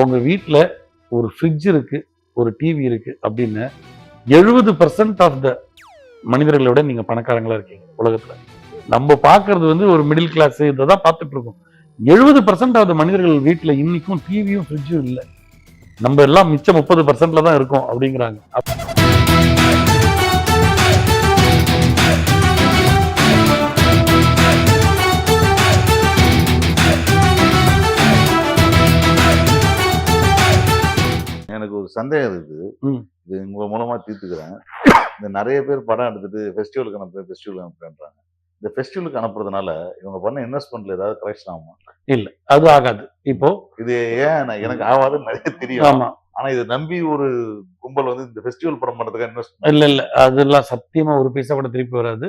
உங்க வீட்டில் ஒரு ஃப்ரிட்ஜ் இருக்கு ஒரு டிவி இருக்கு அப்படின்னு எழுபது பர்சன்ட் ஆஃப் த மனிதர்களை விட நீங்க பணக்காரங்களா இருக்கீங்க உலகத்துல. நம்ம பார்க்கறது வந்து ஒரு மிடில் கிளாஸ் இதை தான் பார்த்துட்டு இருக்கோம். எழுபது பர்சன்ட் ஆஃப் த மனிதர்கள் வீட்டுல இன்னைக்கும் டிவியும் ஃப்ரிட்ஜும் இல்லை. நம்ம எல்லாம் மிச்சம் முப்பது பர்சன்ட்ல தான் இருக்கோம் அப்படிங்கிறாங்க. சந்தேகம் இருக்குது. இது உங்க மூலமா தீர்த்துக்கிறேன். இந்த நிறைய பேர் படம் எடுத்துட்டு ஃபெஸ்டிவலுக்கு அனுப்புறேன் ஃபெஸ்டிவலுக்கு அனுப்புறேன்றாங்க. இந்த ஃபெஸ்டிவலுக்கு அனுப்புறதுனால இவங்க பண்ண இன்வெஸ்ட்மெண்ட்ல ஏதாவது கரெக்ஷன் ஆகுமா? அது ஆகாது. இப்போ இது ஏன் எனக்கு ஆகாதுன்னு நிறைய தெரியும். ஆமா. ஆனா இதை நம்பி ஒரு கும்பல் வந்து இந்த ஃபெஸ்டிவல் படம் பண்றதுக்கு இன்வெஸ்ட் இல்ல இல்ல. அதெல்லாம் சத்தியமா ஒரு பைசா கூட திருப்பி வராது.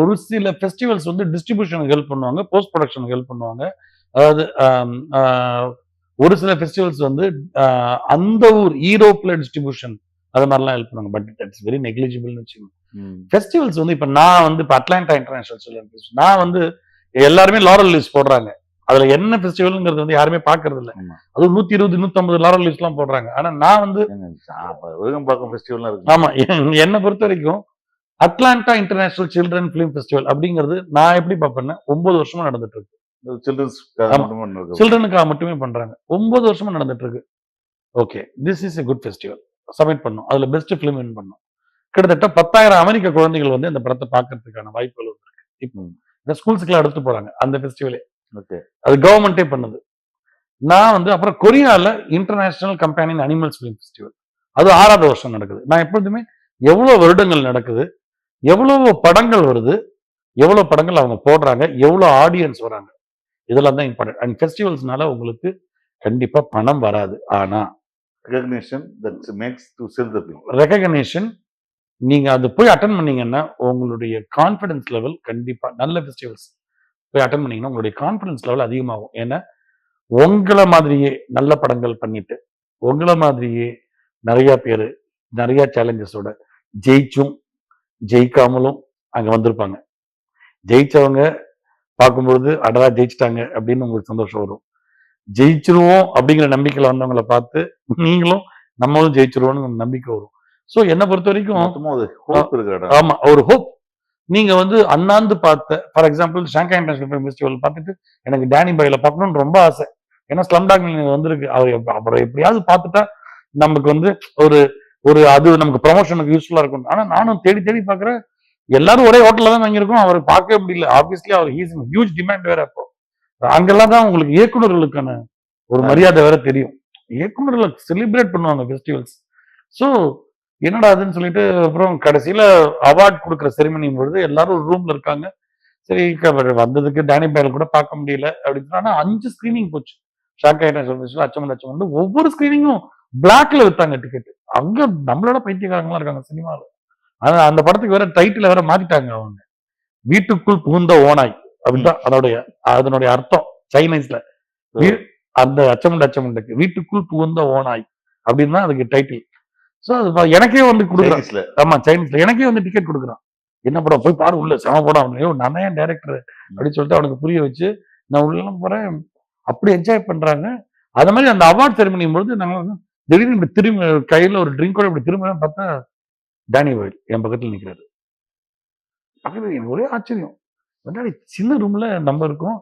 ஒரு சில ஃபெஸ்டிவல்ஸ் வந்து டிஸ்ட்ரிபியூஷனுக்கு ஹெல்ப் பண்ணுவாங்க போஸ்ட் ப்ரொடக்ஷனுக்கு ஹெல்ப் பண்ணுவாங்க. அதாவது ஒரு சில ஃபெஸ்டிவல்ஸ் வந்து அந்த ஊர் ஈரோப்ல டிஸ்ட்ரிபியூஷன் அது மாதிரிலாம் ஹெல்ப் பண்ணுவாங்க. பட் இட்ஸ் வெரி நெக்லிஜிபிள்னு வச்சுக்கோங்க. ஃபெஸ்டிவல்ஸ் வந்து இப்ப நான் வந்து இப்ப அட்லாண்டா இன்டர்நேஷனல் சில்ட்ரன் ஃபெஸ்டிவல் நான் வந்து எல்லாருமே லாரல் லிஸ்ட் போடுறாங்க. அதுல என்ன ஃபெஸ்டிவல்ங்கிறது வந்து யாருமே பாக்குறது இல்ல. அதுவும் நூத்தி இருபது நூத்தி ஐம்பது லாரல் லிஸ்ட் எல்லாம் போடுறாங்க. ஆனா நான் வந்து விருகம்பாக்கம் ஃபெஸ்டிவல்லாம் இருக்கு ஆமா என்- என்னை பொறுத்த வரைக்கும் Atlanta international children film festival அப்படிங்கிறது நான் எப்படி பார்ப்பேன்னா ஒன்பது வருஷமா நடந்துட்டு. இருக்கு. சில்ட்ரனுக்காக மட்டுமே பண்றாங்க. ஒன்பது வருஷமா நடந்துட்டு இருக்கு okay this is a good festival submit பண்ணோம். அதுல பெஸ்ட் ஃபிலிம் வின் பண்ணோம். கிட்டத்தட்ட பத்தாயிரம் அமெரிக்க குழந்தைகள் வந்து இந்த படத்தை பார்க்கறதுக்கான வாய்ப்புகள் இப்போ ம். இந்த ஸ்கூல்ஸுக்குலாம் எடுத்து போறாங்க அந்த ஃபெஸ்டிவலே ஓகே அது கவர்மெண்டே பண்ணுது. நான் வந்து அப்புறம் கொரியால இன்டர்நேஷனல் கம்பெனின் அனிமல்ஸ் ஃபிலிம் ஃபெஸ்டிவல் அது ஆறாவது வருஷம் நடக்குது. நான் எப்பொழுதுமே எவ்வளவு வருடங்கள் நடக்குது எவ்வளவு படங்கள் வருது எவ்வளவு படங்கள் அவங்க போடுறாங்க எவ்வளவு ஆடியன்ஸ் வராங்க. இதெல்லாம் தான் இம்பார்ட்டன்ட் அண்ட் ஃபெஸ்டிவல்ஸ்னால உங்களுக்கு கண்டிப்பா பணம் வராது. ஆனா recognition that makes to sell recognition நீங்க அது போய் அட்டன் பண்ணீங்கன்னா உங்களுடைய கான்ஃபிடன்ஸ் லெவல் கண்டிப்பா நல்ல ஃபெஸ்டிவல்ஸ் போய் அட்டன் பண்ணீங்கன்னா உங்களுடைய கான்ஃபிடன்ஸ் லெவல் அதிகமாகும். ஏன்னா உங்களை மாதிரியே நல்ல படங்கள் பண்ணிட்டு உங்களை மாதிரியே நிறைய பேர் நிறைய சேலஞ்சஸோட ஜெயிச்சும் ஜெயிக்காமலும் அங்க வந்திருப்பாங்க. ஜெயிச்சவங்க பார்க்கும்பொழுது அடரா ஜெயிச்சிட்டாங்க அப்படின்னு உங்களுக்கு சந்தோஷம் வரும். ஜெயிச்சிருவோம் அப்படிங்கிற நம்பிக்கையில வந்தவங்களை பார்த்து நீங்களும் நம்மளும் ஜெயிச்சிருவோம்னு நம்பிக்கை வரும். ஸோ என்னை பொறுத்த வரைக்கும் ஆமா ஒரு ஹோப் நீங்க வந்து அண்ணாந்து பார்த்த for example Shanghai international film festival பார்த்துட்டு எனக்கு டேனி பாயில பார்க்கணும்னு ரொம்ப ஆசை. ஏன்னா ஸ்லம் டாக் வந்திருக்கு. அவர் அவரை எப்படியாவது பார்த்துட்டா நமக்கு வந்து ஒரு ஒரு அது நமக்கு ப்ரமோஷனுக்கு யூஸ்ஃபுல்லா இருக்கும். ஆனா நானும் தேடி தேடி பார்க்கறேன் எல்லாரும் ஒரே ஹோட்டல்ல தான் வாங்கியிருக்கோம். அவரை பார்க்கவே முடியல. ஆப்வியஸ்லி அவர் ஹீஸ் ஹியூஜ் டிமாண்ட் வேற அப்போ. அங்கெல்லாம் தான் உங்களுக்கு இயக்குனர்களுக்கான ஒரு மரியாதை வேற தெரியும். இயக்குனர்களை செலிப்ரேட் பண்ணுவாங்க ஃபெஸ்டிவல்ஸ் ஸோ என்னடா அதுன்னு சொல்லிட்டு அப்புறம் கடைசியில அவார்ட் கொடுக்குற செரிமனி பொழுது எல்லாரும் ஒரு ரூம்ல இருக்காங்க. சரி வந்ததுக்கு டேனி பயல் கூட பார்க்க முடியல அப்படின்னு ஆனா அஞ்சு ஸ்கிரீனிங் போச்சு. ஷாக் ஆயிட்டேன் அச்சமன் அச்சமன் ஒவ்வொரு ஸ்கிரீனிங்கும் பிளாக்ல வித்தாங்க டிக்கெட் அங்க நம்மளோட பைத்தியக்காரங்களா இருக்காங்க சினிமாவில் ஆனா அந்த படத்துக்கு வேற டைட்டில் வேற மாத்திட்டாங்க அவங்க. வீட்டுக்குள் புகுந்த ஓனாய் அப்படிதான் அதோடைய அதனுடைய அர்த்தம். சைனீஸ்ல அந்த அச்சமுண்டு அச்சமுண்டுக்கு. வீட்டுக்குள் புகுந்த ஓனாய் அப்படின்னு தான் அதுக்கு டைட்டில் சோ அது எனக்கே வந்து கொடுக்குறான். ஆமா சைனீஸ்ல எனக்கே வந்து டிக்கெட் கொடுக்குறான். என்ன படம்? போய் பாரு உள்ள. செம படம். ஐயோ நான் தான் டேரக்டர் அப்படின்னு சொல்லிட்டு அவனுக்கு புரிய வச்சு நான் உள்ள போறேன். அப்படி என்ஜாய் பண்றாங்க. அது மாதிரி அந்த அவார்ட் செரிமனி பொழுது நாங்க வந்து திடீர்னு இப்படி திரும்பி கையில ஒரு ட்ரிங்கோட இப்படி திரும்ப பார்த்தா டேனி வயல் என் பக்கத்தில் நிற்கிறாரு பக்கத்தில் எனக்கு ஒரே ஆச்சரியம். முன்னாடி சின்ன ரூம்ல நம்ம இருக்கோம்.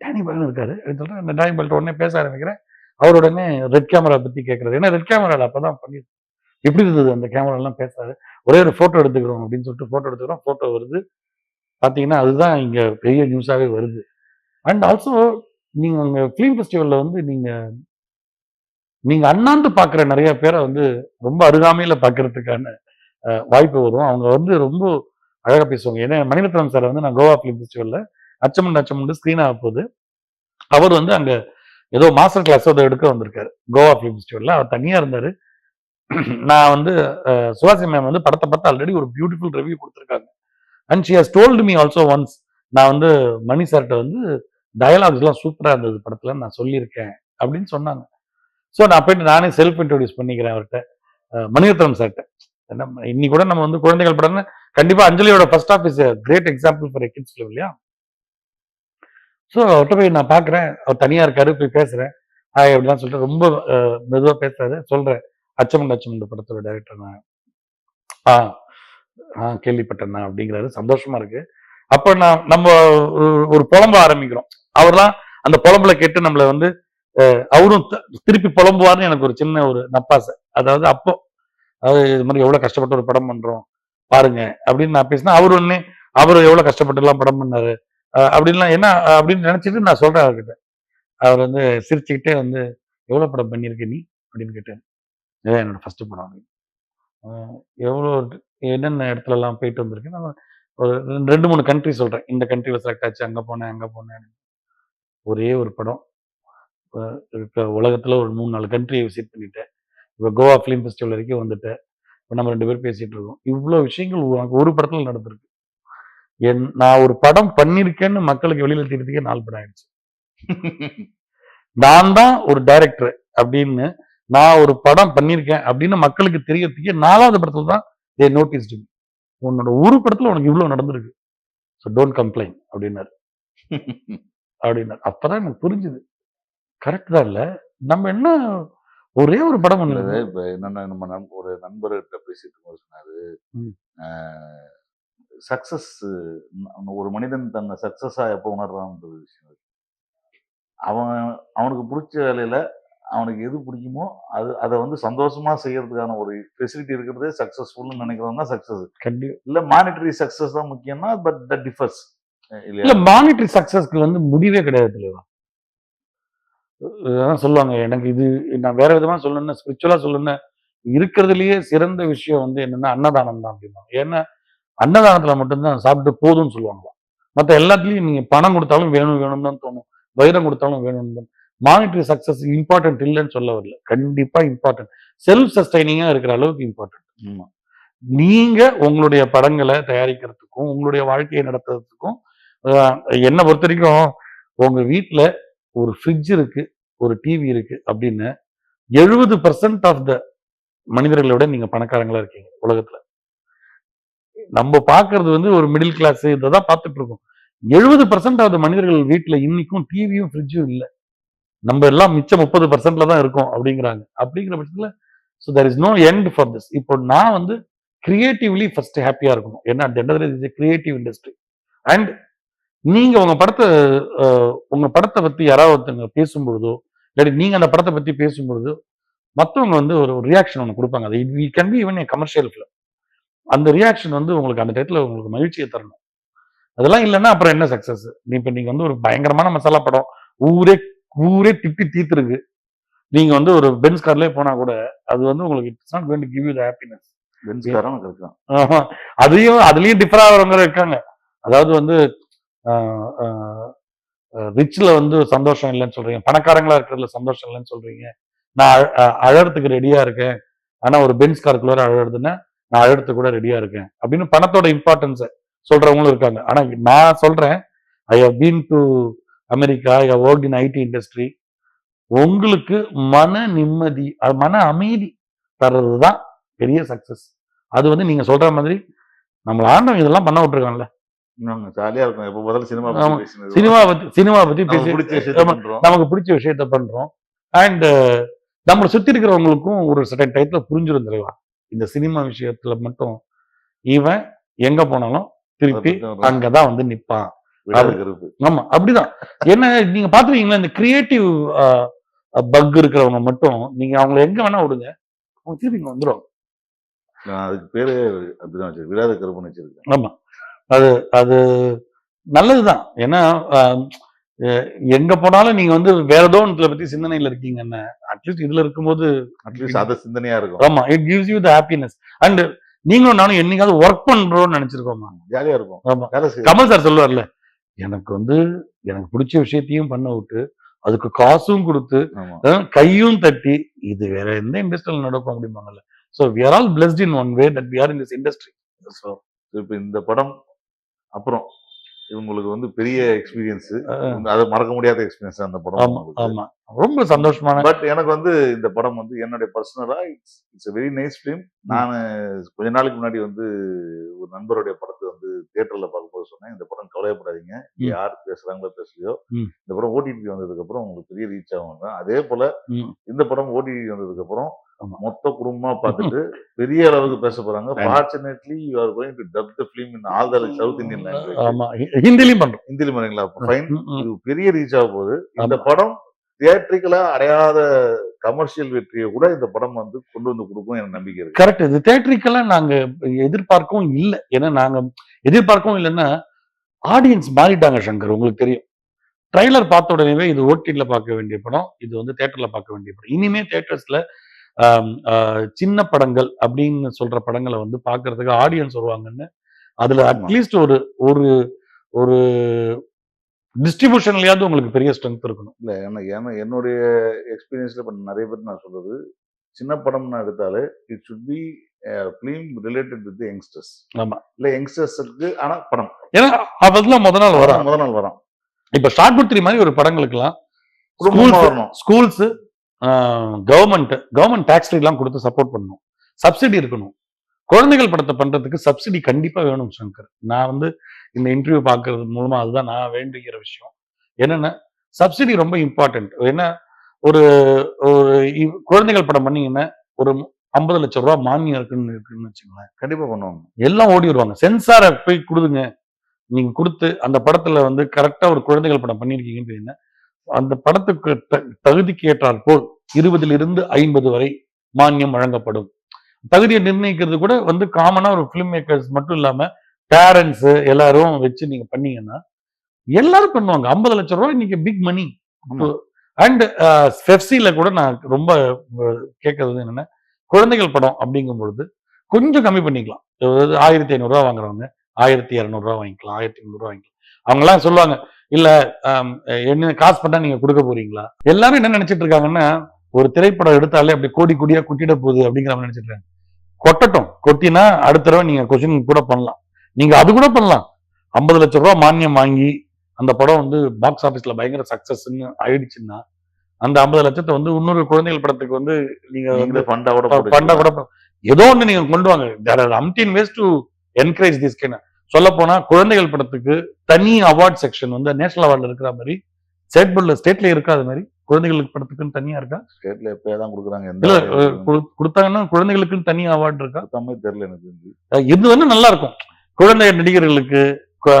டேனி பால் இருக்காரு. அப்படின்னு சொல்லிட்டு அந்த டேனி பால்ட்ட உடனே பேச ஆரம்பிக்கிறேன். அவருடனே ரெட் கேமரா பத்தி கேட்கறது ஏன்னா ரெட் கேமரால அப்பதான் பண்ணி எப்படி இருந்தது அந்த கேமராலாம் பேசாரு ஒரே ஒரு போட்டோ எடுத்துக்கிறோம் அப்படின்னு சொல்லிட்டு போட்டோ எடுத்துக்கிறோம். போட்டோ வருது. பாத்தீங்கன்னா அதுதான் இங்க பெரிய நியூஸாவே வருது. அண்ட் ஆல்சோ நீங்க அங்கே ஃபிலிம் ஃபெஸ்டிவல்ல வந்து நீங்க நீங்க அண்ணாந்து பாக்குற நிறைய பேரை வந்து ரொம்ப அருகாமையில பாக்குறதுக்கான வாய்ப்பு வரும். அவங்க வந்து ரொம்ப அழகாக பேசுவாங்க. ஏன்னா மணிரத்னம் சார் வந்து நான் கோவா ஃபிலிம் ஃபெஸ்டிவலில் அச்சமுண்டு அச்சமுண்டு ஸ்க்ரீன் ஆக போகுது. அவர் வந்து அங்கே ஏதோ மாஸ்டர் கிளாஸ் ஏதோ எடுக்க வந்திருக்காரு. கோவா ஃபிலிம் ஃபெஸ்டிவலில் அவர் தனியாக இருந்தார். நான் வந்து சுவாசி மேம் வந்து படத்தை பார்த்து ஆல்ரெடி ஒரு பியூட்டிஃபுல் ரிவ்யூ கொடுத்துருக்காங்க. And she has told me also once நான் வந்து மணி சார்கிட்ட வந்து டயலாக்ஸ்லாம் சூப்பராக இருந்தது படத்தில் நான் சொல்லியிருக்கேன் அப்படின்னு சொன்னாங்க. ஸோ நான் போயிட்டு நானே செல்ஃப் இன்ட்ரொடியூஸ் பண்ணிக்கிறேன் அவர்கிட்ட. மணிரத்னம் சார்கிட்ட நம்ம இன்னைக்கு கூட நம்ம வந்து குழந்தைகள் படம்னு கண்டிப்பா அஞ்சலியோட first of is great example for kids இல்லையா? ஸோ அவர்கிட்ட போய் நான் பார்க்குறேன் அவர் தனியாக இருக்காரு போய் பேசுகிறேன் ஆய் அப்படிலாம் சொல்லிட்டு ரொம்ப மெதுவாக பேசுறாரு. பேசாது சொல்றேன் அச்சமுண்டு அச்சமுண்டு படத்தோட டைரக்டர் நான். ஆ ஆ கேள்விப்பட்டேண்ணா அப்படிங்கிறாரு. சந்தோஷமா இருக்கு. அப்போ நான் நம்ம ஒரு- ஒரு புலம்ப ஆரம்பிக்கிறோம். அவர்லாம் அந்த புலம்புல கேட்டு நம்மளை வந்து அவரும் த- திருப்பி புலம்புவார்னு எனக்கு ஒரு சின்ன ஒரு நப்பாசை. அதாவது அப்போ அதாவது இது மாதிரி எவ்வளவு கஷ்டப்பட்டு ஒரு படம் பண்றோம் பாருங்க. அப்படின்னு நான் பேசினா அவர் ஒண்ணு அவர் எவ்வளவு கஷ்டப்பட்டு எல்லாம் படம் பண்ணாரு அப்படின்லாம் என்ன அப்படின்னு நினைச்சிட்டு நான் சொல்றேன் அவர்கிட்ட. அவர் வந்து சிரிச்சுக்கிட்டே வந்து எவ்வளவு படம் பண்ணியிருக்க நீ? அப்படின்னு கேட்டேன். இதான் என்னோட ஃபர்ஸ்ட் படம் அப்படின்னு. எவ்வளோ என்னென்ன இடத்துல எல்லாம் போயிட்டு வந்திருக்கேன் நான் ஒரு ரெண்டு- ரெண்டு மூணு கண்ட்ரி சொல்றேன். இந்த கண்ட்ரியில் செலக்ட் ஆச்சு அங்கே போனேன் அங்கே போனேன் ஒரே ஒரு படம். அஹ் இருக்க உலகத்துல ஒரு மூணு நாலு கண்ட்ரியை விசிட் பண்ணிட்டேன். இப்போ கோவா ஃபிலிம் ஃபெஸ்டிவல் வரைக்கும் வந்துட்டேன் இப்போ நம்ம ரெண்டு பேரும் பேசிட்டு இருக்கோம். இவ்வளோ விஷயங்கள் உனக்கு ஒரு படத்துல நடந்திருக்கு. என் நான் ஒரு படம் பண்ணியிருக்கேன்னு மக்களுக்கு வெளியில தெரியறதுக்கே நாலு படம் ஆயிடுச்சு. நான் தான் ஒரு டைரக்டர் அப்படின்னு நான் ஒரு படம் பண்ணியிருக்கேன் அப்படின்னு மக்களுக்கு தெரியறதுக்கே நாலாவது படத்துல தான் தே நோட்டீஸ்டு உன்னோட ஒரு படத்துல உனக்கு இவ்வளவு நடந்திருக்கு. ஸோ டோன்ட் கம்ப்ளைண்ட் அப்படின்னாரு. அப்படின்னாரு. அப்பதான் எனக்கு புரிஞ்சுது. கரெக்ட் தான் இல்ல. நம்ம என்ன ஒரே ஒரு படம் பண்ணல இப்ப என்னன்னா நம்ம நண்ப- ஒரு நண்பர்கிட்ட பேசிட்டு இருக்கும்போது சொன்னாரு. சக்சஸ் ஒரு மனிதன் தன்னை சக்சஸா எப்போ உணர்றான்றது விஷயம். அவன் அவனுக்கு பிடிச்ச வேலையில அவனுக்கு எது பிடிக்குமோ அது அதை வந்து சந்தோஷமா செய்யறதுக்கான ஒரு ஃபெசிலிட்டி இருக்கிறதே சக்சஸ்ஃபுல்னு நினைக்கிறவங்க தான் சக்சஸ் கண்டிப்பா. இல்ல மானிட்டரி சக்சஸ் தான் முக்கியம்னா பட் தட் டிஃபர்ஸ் இல்ல மானிட்டரி சக்சஸ்க்கு வந்து முடிவே கிடையாது இல்லையா? அதான் சொல்லுவாங்க. எனக்கு இது நான் வேற விதமா சொல்லணும்னா ஸ்பிரிச்சுவலா சொல்லணும்னா இருக்கிறதுலயே சிறந்த விஷயம் வந்து என்னன்னா அன்னதானம் தான் அப்படின்னா ஏன்னா அன்னதானத்துல மட்டும்தான் சாப்பிட்டு போதும்னு சொல்லுவாங்களாம் மற்ற எல்லாத்துலயும் நீங்க பணம் கொடுத்தாலும் வேணும் வேணும்னு தான் தோணும். வைரம் கொடுத்தாலும் வேணும்னு தான் மானிட்டரி சக்சஸ் இம்பார்ட்டன்ட் இல்லைன்னு சொல்ல வரல. கண்டிப்பா இம்பார்ட்டன்ட் செல்ஃப் சஸ்டைனிங்கா இருக்கிற அளவுக்கு இம்பார்ட்டன்ட் ஆமா. நீங்க உங்களுடைய படங்களை தயாரிக்கிறதுக்கும் உங்களுடைய வாழ்க்கையை நடத்துறதுக்கும் என்னை பொறுத்த வரைக்கும் உங்க வீட்டில் ஒரு ஃப்ரிட்ஜ் இருக்கு ஒரு டிவி இருக்கு அப்படின்னு எழுபது பர்சன்ட் ஆஃப் த மனிதர்களை விட நீங்க பணக்காரங்களா இருக்கீங்க உலகத்துல. நம்ம பாக்குறது வந்து ஒரு மிடில் கிளாஸ் இதை தான் பார்த்துட்டு இருக்கோம் எழுபது பர்சன்ட் ஆஃப் த மனிதர்கள் வீட்டுல இன்னைக்கும் டிவியும் ஃப்ரிட்ஜும் இல்லை. நம்ம எல்லாம் மிச்சம் முப்பது பர்சன்ட்ல தான் இருக்கோம் அப்படிங்கிறாங்க. அப்படிங்கிற பட்சத்துல so there is no end for this இப்போ நான் வந்து கிரியேட்டிவ்லி ஃபர்ஸ்ட் ஹாப்பியா இருக்கணும். ஏன்னா அந்த எண்ட் கிரியேட்டிவ் இண்டஸ்ட்ரி அண்ட் நீங்க உங்க படத்தை உங்க படத்தை பத்தி யாராவது ஒருத்தங்க பேசும்பொழுதோ இல்லாட்டி நீங்க அந்த படத்தை பத்தி பேசும்பொழுதோ மத்தவங்க வந்து ஒரு ரியாக்ஷன் ஒன்று கொடுப்பாங்க. அது it can be even a commercial film அந்த ரியாக்ஷன் வந்து உங்களுக்கு அந்த டயத்துல உங்களுக்கு மகிழ்ச்சியை தரணும். அதெல்லாம் இல்லைன்னா அப்புறம் என்ன சக்சஸ் நீ இப்ப நீங்க வந்து ஒரு பயங்கரமான மசாலா படம் ஊரே ஊரே திட்டி தீத்துருக்கு நீங்க வந்து ஒரு பென்ஸ் கார்லயே போனா கூட அது வந்து உங்களுக்கு it's not going to give you the happiness இருக்கான் ஆஹா. அதையும் அதுலயும் டிஃபர் ஆகிறவங்க இருக்காங்க. அதாவது வந்து ரிச்சில் வந்து சந்தோஷம் இல்லைன்னு சொல்றீங்க. பணக்காரங்களா இருக்கிறதுல சந்தோஷம் இல்லைன்னு சொல்றீங்க. நான் அழ- அழறதுக்கு ரெடியா இருக்கேன். ஆனா ஒரு பென்ஸ் காருக்குள்ளார அழறதுன்னா நான் அழறதுக்கு கூட ரெடியா இருக்கேன். அப்படின்னு பணத்தோட இம்பார்ட்டன்ஸை சொல்றவங்களும் இருக்காங்க. ஆனா நான் சொல்றேன் I have been to America I have work in IT industry உங்களுக்கு மன நிம்மதி அது மன அமைதி தர்றது தான் பெரிய சக்சஸ் அது வந்து நீங்க சொல்ற மாதிரி நம்மள ஆண்டவன் இதெல்லாம் பண்ண விட்டுருக்காங்கல்ல ஜாலியா இருக்கும். எப்ப பார்த்தாலும் சினிமா ஆமா. பத்தி பேசினது. சினிமா பத்தி சினிமா பத்தி பேசி பிடிச்ச விஷயத்த ஆமா, பண்றோம். நமக்கு பிடிச்ச விஷயத்த பண்றோம். அண்ட் நம்மளை சுத்தி இருக்கிறவங்களுக்கும் ஒரு சர்டன் டயத்துல புரிஞ்சிடும் தலைவா இந்த சினிமா விஷயத்துல மட்டும் இவன் எங்க போனாலும் திருப்பி அங்கதான் வந்து நிப்பான். கருப்பு ஆமா அப்படிதான். என்ன நீங்க பாத்துருக்கீங்களா இந்த கிரியேட்டிவ் பக் இருக்கிறவங்க மட்டும் நீங்க அவங்கள எங்க வேணா விடுங்க. அவங்க திருப்பி இங்க நான் அதுக்கு பேரு அப்படிதான் விடாத கருப்புன்னு வச்சிருக்கேன். ஆமா. அது அது நல்லதுதான். ஏன்னா ஆஹ், எ- எங்க போனாலும் நீங்க வந்து வேற ஏதோ ஒன்றுல பத்தி சிந்தனையில இருக்கீங்கன்னா அட்லீஸ்ட் இதுல இருக்கும்போது அட்லீஸ்ட் அத சிந்தனையா இருக்கும். ஆமா it gives you the happiness and நீங்களும் நானும் என்னைக்காவது ஒர்க் பண்றோம்னு நினைச்சிருக்கோமா? ஜாலியா இருக்கும். ஆமா. கமல் சார் சொல்லுவார்ல எனக்கு வந்து எனக்கு பிடிச்ச விஷயத்தையும் பண்ண விட்டு அதுக்கு காசும் கொடுத்து கையும் தட்டி இது வேற எந்த இண்டஸ்ட்ரியில் நடக்கும்? அப்படிம்பாங்கல்ல. So we are all blessed in one way that we are in this industry so இப்ப இந்த படம் அப்புறம் இவங்களுக்கு வந்து பெரிய எக்ஸ்பீரியன்ஸ் அது மறக்க முடியாத எக்ஸ்பீரியன்ஸ் அந்த படம் ஆமா ரொம்ப சந்தோஷமான பட் எனக்கு வந்து இந்த படம் வந்து என்னுடைய பர்சனலா it's it's very nice film நான் கொஞ்ச நாளைக்கு முன்னாடி வந்து ஒரு நண்பருடைய படத்தை வந்து தியேட்டர்ல பார்க்கும்போது சொன்னேன் இந்த படம் கவலையப்படாதீங்க. யார் பேசுறாங்களோ பேசலையோ. இந்த படம் ஓடிடி வந்ததுக்கு அப்புறம் உங்களுக்கு பெரிய ரீச் ஆகும் அதே போல. இந்த படம் ஓடிடி வந்ததுக்கு அப்புறம். மொத்த குடும்பமா பார்த்துட்டு பெரிய அளவுக்கு பேச போறாங்க. Fortunately you are going to dub the film in all the south Indian language ஆமா. ஹிந்திலயும் பண்றோம். இந்தியில பாருங்களா ஃபைன். இது பெரிய ரீச் ஆக போகுது. இந்த. படம் தியேட்ரிக்கலா அடையாத கமர்ஷியல் வெற்றியை கூட இந்த படம் வந்து கொண்டு வந்து கொடுக்கும் எனக்கு நம்பிக்கை இருக்கு. கரெக்ட் இது தேட்டரிக்கெல்லாம் நாங்க எதிர்பார்க்கவும் இல்லை. ஏன்னா நாங்க எதிர்பார்க்கவும் இல்லைன்னா ஆடியன்ஸ் மாறிட்டாங்க சங்கர். உங்களுக்கு தெரியும். ட்ரைலர் பார்த்த உடனேவே இது ஓடிடில பார்க்க வேண்டிய படம் இது வந்து தேட்டர்ல பார்க்க வேண்டிய படம். இனிமே தேட்டர்ஸ்ல சின்ன படங்கள் அப்படின்னு சொல்ற படங்களை வந்து பார்க்கிறதுக்கு ஆடியன்ஸ் வருவாங்கன்னு அதுல. அட்லீஸ்ட் ஒரு ஒரு ஒரு டிஸ்ட்ரிபியூஷன்லயாவது உங்களுக்கு பெரிய ஸ்ட்ரென்த் இருக்கணும். இல்ல ஏன்னா ஏன்னா என்னுடைய எக்ஸ்பீரியன்ஸ்ல இப்ப நிறைய பேர் நான் சொல்றது சின்ன படம்னு எடுத்தாலே it should be film related with youngsters ஆமா. இல்ல யங்ஸ்டர்ஸுக்கு ஆனா படம். ஏன்னா அதெல்லாம் முத நாள் வரும் முதல் நாள் வரும் இப்ப ஷார்ட் புத்திரி மாதிரி ஒரு வரணும் ஸ்கூல்ஸ் கவர்மெண்ட் கவர்மெண்ட் டாக்ஸ் எல்லாம் கொடுத்து சப்போர்ட் பண்ணணும். சப்சிடி இருக்கணும். குழந்தைகள் படத்தை பண்றதுக்கு சப்சிடி கண்டிப்பா வேணும் சங்கர். நான் வந்து இந்த இன்டர்வியூ பார்க்கறது மூலமா அதுதான் நான் வேண்டுகிற விஷயம். என்னன்னா சப்சிடி ரொம்ப இம்பார்ட்டன்ட் ஏன்னா ஒரு ஒரு குழந்தைகள் படம் பண்ணீங்கன்னா ஒரு ஐம்பது லட்சம் ரூபாய் மானியம் இருக்குன்னு இருக்குன்னு வச்சுக்கோங்களேன். கண்டிப்பா பண்ணுவாங்க. எல்லாம் ஓடி வருவாங்க. சென்சாரை போய் கொடுங்க. நீங்க கொடுத்து அந்த படத்துல வந்து கரெக்டா ஒரு குழந்தைகள் படம் பண்ணிருக்கீங்கன்னு அந்த படத்துக்கு தகுதிக்கு ஏற்றாற் போல் இருபதுல இருந்து ஐம்பது வரை மானியம் வழங்கப்படும். தகுதியை நிர்ணயிக்கிறது கூட வந்து காமனா ஒரு ஃபிலிம் மேக்கர்ஸ் மட்டும் இல்லாம பேரண்ட்ஸ் எல்லாரும் வச்சு நீங்க பண்ணீங்கன்னா எல்லாரும் பண்ணுவாங்க. ஐம்பது லட்சம் ரூபாய் இன்னைக்கு பிக் மணி. அண்ட் ஃபெஃப்சில கூட நான் ரொம்ப கேட்கறது என்னன்னா குழந்தைகள் படம் அப்படிங்கும் பொழுது கொஞ்சம் கம்மி பண்ணிக்கலாம். அதாவது ஆயிரத்தி ஐநூறுரூவா வாங்குறவங்க ஆயிரத்தி இரநூறுவா வாங்கிக்கலாம் ஆயிரத்தி முந்நூறுவா வாங்கிக்கலாம். அவங்கெல்லாம் சொல்லுவாங்க இல்ல என்ன காசு பண்ணா நீங்க கொடுக்க போறீங்களா? எல்லாரும் என்ன நினைச்சிட்டு இருக்காங்கன்னா ஒரு திரைப்படம் எடுத்தாலே அப்படி கோடி கோடியா கொட்டிட போகுது அப்படிங்கிற மாதிரி நினைச்சிட்டு இருக்காங்க. கொட்டட்டும். கொட்டினா அடுத்த தடவை நீங்க கொஸ்டின் கூட பண்ணலாம். நீங்க அது கூட பண்ணலாம். ஐம்பது லட்சம் ரூபாய் மானியம் வாங்கி அந்த படம் வந்து பாக்ஸ் ஆபீஸ்ல பயங்கர சக்சஸ்ன்னு ஆயிடுச்சுன்னா அந்த ஐம்பது லட்சத்தை வந்து இன்னொரு குழந்தைகள் படத்துக்கு வந்து நீங்க வந்து ஃபண்டா கூட பண்ண கூட ஏதோ ஒண்ணு நீங்க கொண்டு வாங்க. Umpteen ways to encourage this can சொல்ல போனா குழந்தைகள் படத்துக்கு தனி அவார்ட் செக்ஷன் வந்து நேஷனல் அவார்ட்ல இருக்கிற மாதிரி ஸ்டேட் போர்ட்ல ஸ்டேட்ல இருக்காத மாதிரி குழந்தைகளுக்கு படத்துக்குன்னு தனியா இருக்கா? ஸ்டேட்ல எப்பயே தான் கொடுக்குறாங்க இல்ல கொடுத்தாங்கன்னா குழந்தைகளுக்குன்னு தனி அவார்டு இருக்கா? கொடுக்காம தெரியல எனக்கு இது வந்து நல்லா இருக்கும். குழந்தை நடிகர்களுக்கு கு-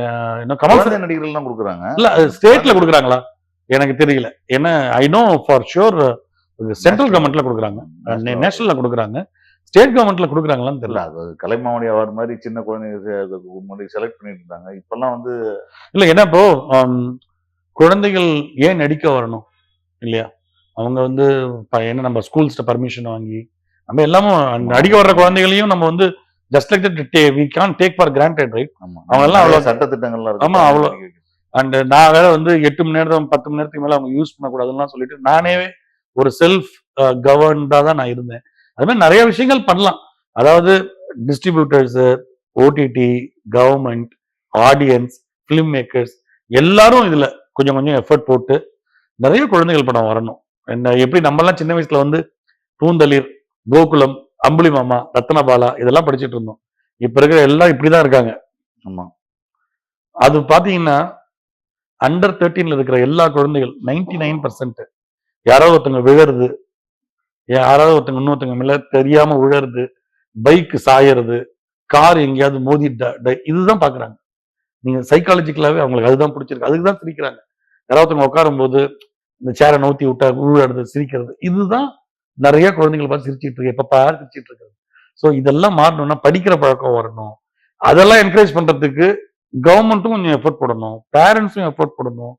அஹ், இன்னும் கமல் குழந்தை நடிகர்கள் எல்லாம் கொடுக்குறாங்க. இல்ல ஸ்டேட்ல கொடுக்குறாங்களா? எனக்கு தெரியல. ஏன்னா I know for sure central கவர்மெண்ட்ல கொடுக்குறாங்க. நேஷனல்ல கொடுக்குறாங்க. ஸ்டேட் கவர்மெண்ட்ல கொடுக்குறாங்களான்னு தெரியல. அது கலைமாமணி அவார்டு மாதிரி சின்ன குழந்தைங்க முன்னாடி செலக்ட் பண்ணிட்டு இருந்தாங்க இப்பெல்லாம் வந்து இல்ல ஏன்னா இப்போ குழந்தைகள் ஏன் நடிக்க வரணும்? இல்லையா? அவங்க வந்து என்ன நம்ம ஸ்கூல்ஸ்ட பர்மிஷன் வாங்கி நம்ம எல்லாமும் நடிக்க வர்ற குழந்தைகளையும் நம்ம வந்து just like that we can take for granted right அவங்க எல்லாம் நிறைய அவ்வளவு- சட்ட திட்டங்கள்லாம் இருக்கு. ஆமா, அவ்வளவு- அண்ட் நான் வேற வந்து எட்டு மணி நேரம் பத்து மணி நேரத்துக்கு மேல அவங்க யூஸ் பண்ணக்கூடாதுலாம் சொல்லிட்டு நானே ஒரு செல்ஃப் கவர்ன்டா தான் நான் இருந்தேன். அது மாதிரி நிறைய விஷயங்கள் பண்ணலாம். அதாவது distributors OTT government audience film makers எல்லாரும் இதுல கொஞ்சம் கொஞ்சம் எஃபர்ட் போட்டு நிறைய குழந்தைகள் படம் வரணும். என்ன எப்படி நம்மலாம் சின்ன வயசுல வந்து பூந்தளிர் கோகுலம் அம்புலி மாமா ரத்னபாலா இதெல்லாம் படிச்சிட்டு இருந்தோம். இப்ப இருக்கிற எல்லாம் இப்படிதான் இருக்காங்க. ஆமா. அது பாத்தீங்கன்னா அண்டர் தேர்ட்டீன்ல இருக்கிற எல்லா குழந்தைகள் 99% நைன் பர்சன்ட் யாராவது ஒருத்தங்க விழறது யாராவது ஒருத்தங்க இன்னொருத்தங்க மேல தெரியாம உழறது பைக் சாயறது கார் எங்கேயாவது மோதி ட- ட- இதுதான் பாக்குறாங்க. நீங்க சைக்காலஜிக்கலாவே அவங்களுக்கு அதுதான் பிடிச்சிருக்கு. அதுக்கு தான் சிரிக்கிறாங்க. யாராவது ஒருத்தவங்க உட்காரும் போது இந்த சேரை நோத்தி விட்டா விழுறது சிரிக்கிறது இதுதான் நிறைய குழந்தைங்களை பார்த்து சிரிச்சிட்டு இருக்கு. எப்ப பாரு சிரிச்சிட்டு இருக்கிறது. ஸோ இதெல்லாம் மாறணும்னா படிக்கிற பழக்கம் வரணும். அதெல்லாம் என்கரேஜ் பண்றதுக்கு கவர்மெண்ட்டும் கொஞ்சம் எஃபோர்ட் போடணும். பேரண்ட்ஸும் எஃபோர்ட் போடணும்.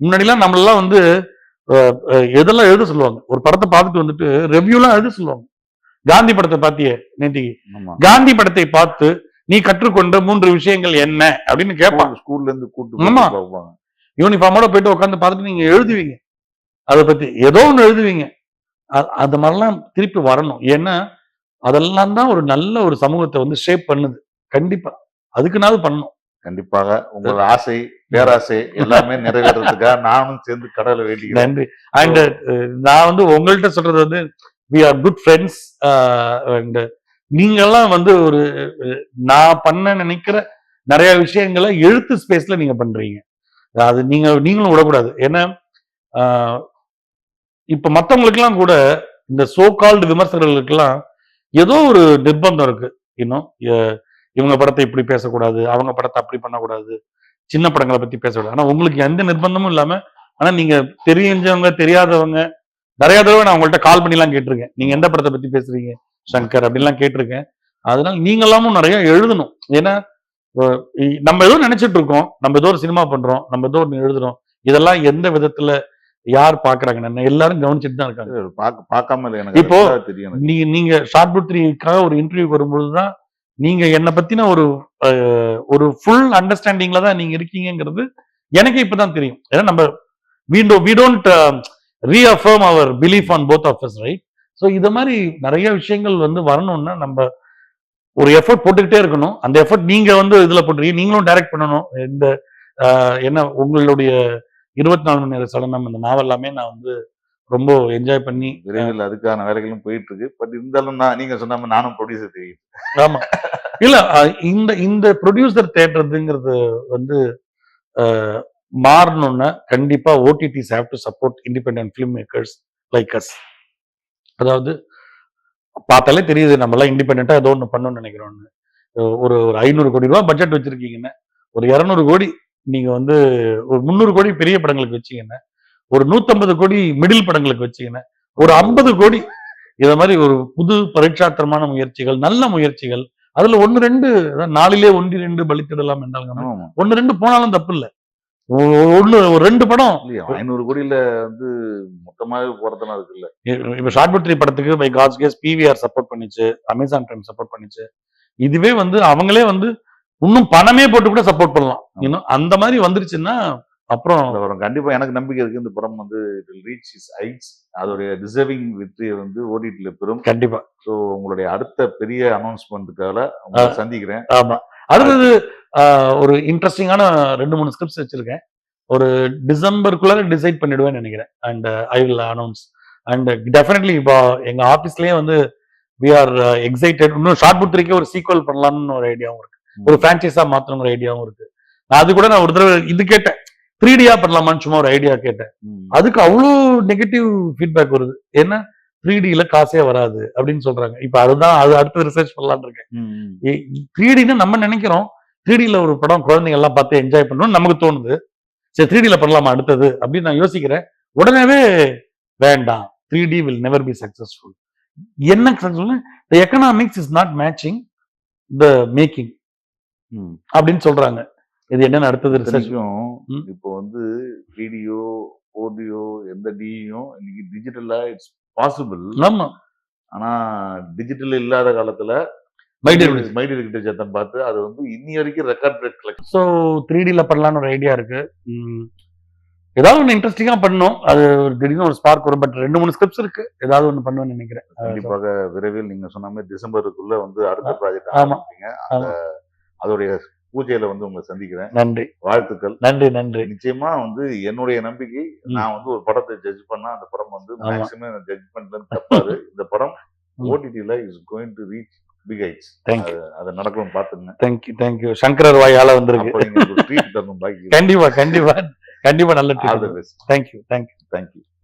முன்னாடிலாம் நம்மளெல்லாம் வந்து எதெல்லாம் எழுத சொல்லுவாங்க? ஒரு படத்தை பார்த்துட்டு வந்துட்டு ரெவ்யூலாம் எழுத சொல்லுவாங்க? காந்தி படத்தை பார்த்தியே நேத்திக்கு? காந்தி படத்தை பார்த்து நீ கற்றுக்கொண்ட மூன்று விஷயங்கள் என்ன? அப்படின்னு கேட்பாங்க. ஸ்கூல்ல இருந்து கூட்டு யூனிஃபார்மோட போயிட்டு உட்காந்து பார்த்துட்டு நீங்க எழுதுவீங்க. அதை பத்தி ஏதோ ஒன்று எழுதுவீங்க. அது மாதிரிலாம் திருப்பி வரணும். ஏன்னா அதெல்லாம் தான் ஒரு நல்ல ஒரு சமூகத்தை வந்து ஷேப் பண்ணுது. கண்டிப்பா. அதுக்குனாவது பண்ணணும். கண்டிப்பாக உங்களோட ஆசை பேராசை எல்லாமே நிறைவேறதுக்காக நானும் சேர்ந்து கடவுளை வேண்டிக்கிறேன். நன்றி. அண்ட் நான் வந்து உங்கள்கிட்ட சொல்றது வந்து we are good friends and நீங்கெல்லாம் வந்து ஒரு நான் பண்ண நினைக்கிற நிறைய விஷயங்களை எழுத்து ஸ்பேஸ்ல நீங்க பண்றீங்க. அது நீங்க நீங்களும் விடக்கூடாது. ஏன்னா இப்ப மத்தவங்களுக்கெல்லாம் கூட இந்த சோ கால்டு விமர்சகர்களுக்கெல்லாம் ஏதோ ஒரு நிர்பந்தம் இருக்கு. இன்னும் இவங்க படத்தை இப்படி பேசக்கூடாது அவங்க படத்தை அப்படி பண்ணக்கூடாது சின்ன படங்களை பத்தி பேசக்கூடாது. ஆனா உங்களுக்கு எந்த நிர்பந்தமும் இல்லாம ஆனா நீங்க தெரிஞ்சவங்க தெரியாதவங்க நிறைய தடவை நான் உங்கள்ட்ட கால் பண்ணிலாம் கேட்டிருக்கேன். நீங்க எந்த படத்தை பத்தி பேசுறீங்க? சங்கர் அப்படின்லாம் கேட்டிருக்கேன். அதனால நீங்க எல்லாமும் நிறைய எழுதணும். ஏன்னா நம்ம ஏதோ நினைச்சிட்டு இருக்கோம். நம்ம ஏதோ ஒரு சினிமா பண்றோம். நம்ம ஏதோ ஒன்று எழுதுறோம். இதெல்லாம் எந்த விதத்துல யார் பாக்குறாங்க என்ன எல்லாரும் கவனிச்சுட்டு தான் இருக்காங்க. பார்க்க பார்க்காம இப்போ-. நீங்க நீங்க ஷார்ட் புட் த்ரீக்காக ஒரு இன்டர்வியூ வரும்பொழுதுதான் நீங்க என்னை பத்தின ஒரு ஒரு ஃபுல் அண்டர்ஸ்டாண்டிங்ல தான் நீங்க இருக்கீங்கங்கிறது எனக்கு இப்பதான் தெரியும். ஏன்னா நம்ம வீண்டோ we don't reaffirm our belief on both of both of so இது மாதிரி நிறைய விஷயங்கள் வந்து வரணும்னா நம்ம ஒரு எஃபர்ட் போட்டுக்கிட்டே இருக்கணும். அந்த எஃபர்ட் நீங்க வந்து இதுல போட்டுருக்கீங்க நீங்களும் டைரக்ட் பண்ணணும். இந்த என்ன உங்களுடைய இருபத்தி நாலு மணி நேர சலனம் இந்த நாவல் எல்லாமே நான் வந்து ரொம்ப என்ஜாய் பண்ணி விரைவில் அதுக்கான வேலைகளும் போயிட்டு இருக்கு பட் இருந்தாலும் நான் நீங்க சொன்ன நானும் ப்ரொடியூசர் தெரியும். ஆமா. இல்ல இந்த இந்த ப்ரொடியூசர் தேட்டருங்கிறது வந்து மாறணும்னா கண்டிப்பா OTTs have to support independent film makers like us அதாவது பார்த்தாலே தெரியுது நம்ம எல்லாம் இண்டிபெண்டா ஏதோ ஒன்று பண்ணணும்னு நினைக்கிறோம்னு அஹ் ஒரு ஒரு ஐநூறு கோடி ரூபாய் பட்ஜெட் வச்சிருக்கீங்கன்னா ஒரு இரநூறு கோடி நீங்க வந்து ஒரு முந்நூறு கோடி பெரிய படங்களுக்கு வச்சீங்கன்னா ஒரு நூத்தம்பது கோடி மிடில் படங்களுக்கு வச்சீங்கன்னா ஒரு ஐம்பது கோடி. இத மாதிரி ஒரு புது பரீட்சாத்திரமான முயற்சிகள் நல்ல முயற்சிகள். அதுல ஒன்னு ரெண்டு நாளிலே ஒன்று ரெண்டு பலித்திடலாம் என்றாங்க ஒன்னு ரெண்டு போனாலும் தப்பு இல்ல. ஒ- ஒண்ணு ஒரு ரெண்டு படம். ஐநூறு கோடியில வந்து மொத்தமாவே போறதெல்லாம் இருக்குல்ல இப்ப ஷார்ட் பட்ரி படத்துக்கு by God's grace PVR support பண்ணிச்சு அமேசான் பிரைம் சப்போர்ட் பண்ணிச்சு. இதுவே வந்து அவங்களே வந்து இன்னும் பணமே போட்டு கூட சப்போர்ட் பண்ணலாம். இன்னும் அந்த மாதிரி வந்துருச்சுன்னா அப்புறம் வரும். கண்டிப்பா எனக்கு நம்பிக்கை இருக்கு. இந்த படம் வந்து ரீச் இஸ் ஹைட்ஸ் அதோடைய டிசர்விங் வெற்றியை வந்து ஓடிடில பெறும். கண்டிப்பா. ஸோ உங்களுடைய அடுத்த பெரிய அனௌன்ஸ்மெண்ட்டுக்காக சந்திக்கிறேன். ஆமா. அடுத்தது ஒரு இன்ட்ரெஸ்டிங்கான ரெண்டு மூணு ஸ்கிரிப்ட்ஸ் வச்சிருக்கேன். ஒரு டிசம்பருக்குள்ள டிசைட் பண்ணிடுவேன்னு நினைக்கிறேன். And I will announce and definitely இப்போ எங்க ஆபீஸ்லயே வந்து வி ஆர் எக்ஸைட்டட் இன்னும் ஷார்ட் புத்திரிக்கே ஒரு சீக்வல் பண்ணலாம்னு ஒரு ஐடியாவும் இருக்கு. ஒரு பிரான்ச்சைஸா மாத்தணுங்கிற ஐடியாவும் இருக்கு. நான் அது கூட நான் ஒரு தடவை இது கேட்டேன். த்ரீ டியா பண்ணலாமான்னு சும்மா ஒரு ஐடியா கேட்டேன். அதுக்கு அவ்வளோ நெகட்டிவ் ஃபீட்பேக் வருது. ஏன்னா த்ரீ டில காசே வராது அப்படின்னு சொல்றாங்க. இப்ப அதுதான் அது அடுத்து ரிசர்ச் பண்ணலாம்னு இருக்கேன். த்ரீ டின்னு நம்ம நினைக்கிறோம். த்ரீ டில ஒரு படம் குழந்தைங்க எல்லாம் பார்த்து என்ஜாய் பண்ணணும்னு நமக்கு தோணுது. சரி த்ரீ டில பண்ணலாமா அடுத்தது அப்படின்னு நான் யோசிக்கிறேன். உடனேவே வேண்டாம். Three D will never be successful என்ன successful the economics is not matching the making. அப்படின்னு சொல்றாங்க. இது என்னன்னு அடுத்தது ரிசர்ச் இத்தனைக்கும் ம். இப்போ வந்து வீடியோ ஆடியோ எந்த டியும் இன்னைக்கு டிஜிட்டலா இட்ஸ் பாசிபிள் ஆமா. ஆனா டிஜிட்டல் இல்லாத காலத்துல மைடியர் கிட்ட சத்தம் பார்த்து அது வந்து இன்னி வரைக்கும் ரெக்கார்ட் பிரேக் ஸோ த்ரீ டில பண்ணலாம்னு ஒரு ஐடியா இருக்கு. ஏதாவது ஒன்று இன்ட்ரெஸ்டிங்கா பண்ணணும். அது ஒரு திடீர்னு ஒரு ஸ்பார்க் வரும். பட் ரெண்டு மூணு ஸ்கிரிப்ட்ஸ் இருக்கு. ஏதாவது ஒன்று பண்ணுவேன்னு நினைக்கிறேன். கண்டிப்பாக விரைவில் நீங்க சொன்ன மாதிரி டிசம்பருக்குள்ள வந்து அடுத்த ப்ராஜெக்ட் ஆமா. ஆரம்பிப்பீங்க. அதோடைய பூஜையில வந்து உங்களை சந்திக்கிறேன். நன்றி. வாழ்த்துக்கள். நன்றி நன்றி. நிச்சயமா வந்து என்னுடைய நம்பிக்கை நான் வந்து ஒரு படத்தை ஜட்ஜ் பண்ணா அந்த படம் வந்து ஆமா. மேக்ஸிமம் ஜட்ஜ்மெண்ட்ல தப்பாது. இந்த படம் ம். ஓடிடில is going to reach big heights thank you அதை நடக்கணும் பாத்துங்க தேங்க்யூ தேங்க்யூ சங்கரர் வாயால வந்திருக்கு. ட்ரீட் தரணும் பாக்கி கண்டிப்பா கண்டிப்பா கண்டிப்பா நல்ல all the best thank you thank you thank you